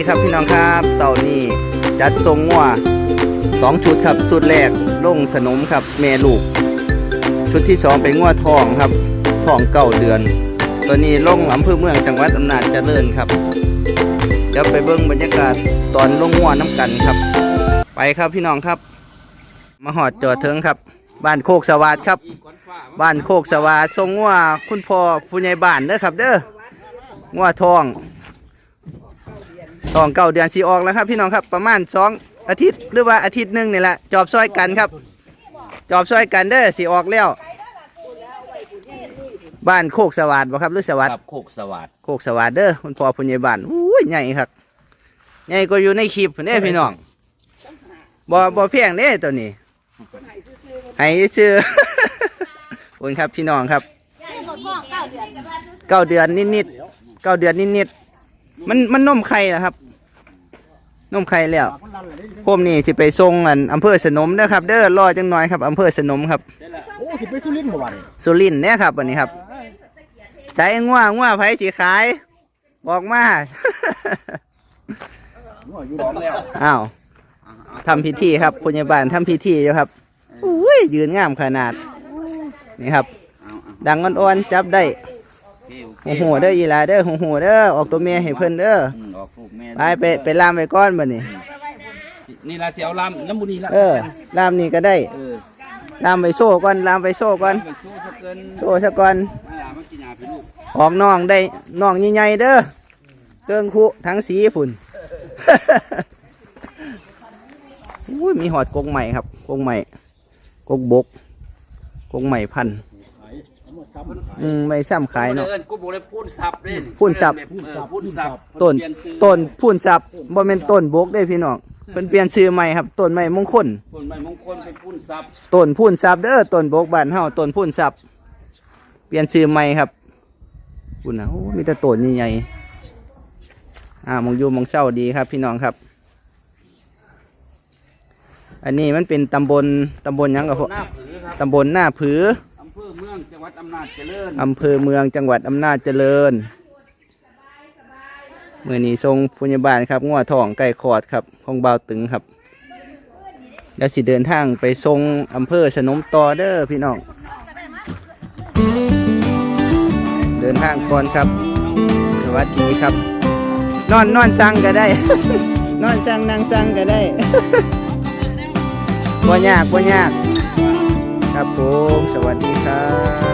ดีครับพี่น้องครับเสาร์นี้จัดทรงงัวสองชุดครับชุดแรกลงสนมครับแม่ลูก ชุดที่สองเป็นงัวทองครับทองเก้าเดือน ตัวนี้ลงอำเภอเมืองจังหวัดอำนาจเจริญครับเดี๋ยวไปเบิ้งบรรยากาศตอนลงงัวน้ำกันครับ ไปครับพี่น้องครับ มาหอดจอดเทิงครับ บ้านโคกสวัสดครับ บ้านโคกสวัสดทรงงัวคุณพ่อผู้ใหญ่บ้านเด้อครับ เด้องัวทอง ทองเก้าเดือนสีออกแล้วครับ พี่น้องครับประมาณสองอาทิตย์หรือว่าอาทิตย์หนึ่งนี่แหละจอบซอยกันครับ จอบซอยกันเด้อสีออกแล้ว บ้านโคกสวัสดบ่ครับหรือสวัสดครับโคกสวัสดโคกสวัสดเด้อคุณพ่อผู้ใหญ่บ้านอุ้ยใหญ่ครับใหญ่ก็อยู่ในคลิปเด้พี่น้องบ่บ่เพียงเด้ตัวนี้ให้ซื้อขอบคุณครับพี่น้องครับเก้าเดือนนิดๆเก้าเดือนนิดๆมันมันนมไข่นะครับ นมไข่แล้วผมนี่สิไปส่งอันอำเภอสนมนะครับ เด้อรอจังหน่อยครับอำเภอสนมครับโอ้สิไปสุรินทร์บ่วันสุรินทร์เนี่ยครับวันนี้ครับ ใช้ง่วงง่วไผสีขาย บอกมาหัวอยู่ร้อนแล้วอ้าวทำพิธีครับพยาบาลทำพิธีอยู่ครับอุ้ยยืนงามขนาด นี่ครับเอาเอาดังอ่อนๆจับได้โอเคโอเคโอ้โหเด้ออีหลาเด้อโอ้โหเด้อออกตัวเมียให้เพิ่นเด้อ อืมออกลูกแม่ไปไปไปลามไปก้อนบ่นี่นี่ละเสียวลำน้ำบุรีละเออลามนี่ก็ได้เออลามไปโซ่ก่อนลามไปโซ่ก่อนไปสู้ซะเกินโซ่ซะก่อนมาลามากินยาพี่ลูกออกน้องได้น้องใหญ่ๆเด้อเครื่องคุทั้งสีพุ่นอุ้ยมีหอดกรงใหม่ครับกรงใหม่กรงบกกรงใหม่พันธุ์ อืมไม่ซ้ำขายเนาะอิ้กูบอกเลยพูนสับเล่นพูนสับ เออพูนสับต้นเปลี่ยชื่อต้นพูนสับบ่แม่นต้นบกได้พี่น้องเพิ่นเปลี่ยนชื่อใหม่ครับต้นใหม่มงคลต้นไม้มงคลเป็นพูนสับต้นพูนสับเด้อต้นบกบ้านเฮาต้นพูนสับเปลี่ยนชื่อใหม่ครับคุณนะโอ้มีแต่ต้นใหญ่ๆอ่ามองอยู่มองเศร้าดีครับ พี่น้องครับ อันนี้มันเป็นตำบลตำบลหยังกับพวกหน้าผือครับตำบลหน้าผือ ดอำนาจเจริญอำเภอเมืองจังหวัดอำนาจเจริญเมื่อนี้ทรงพยาบาลครับงัวทองไก่ขอดครับของเบาตึงครับแล้วสิเดินทางไปทรงอำเภอสนมตอเด้อพี่น้องเดินทางก่อนครับ สวัสดีครับ นอนนอนสั่งก็ได้ นอนสั่งนั่งสั่งก็ได้บ่ยากบ่ยาก ครับผม สวัสดีครับ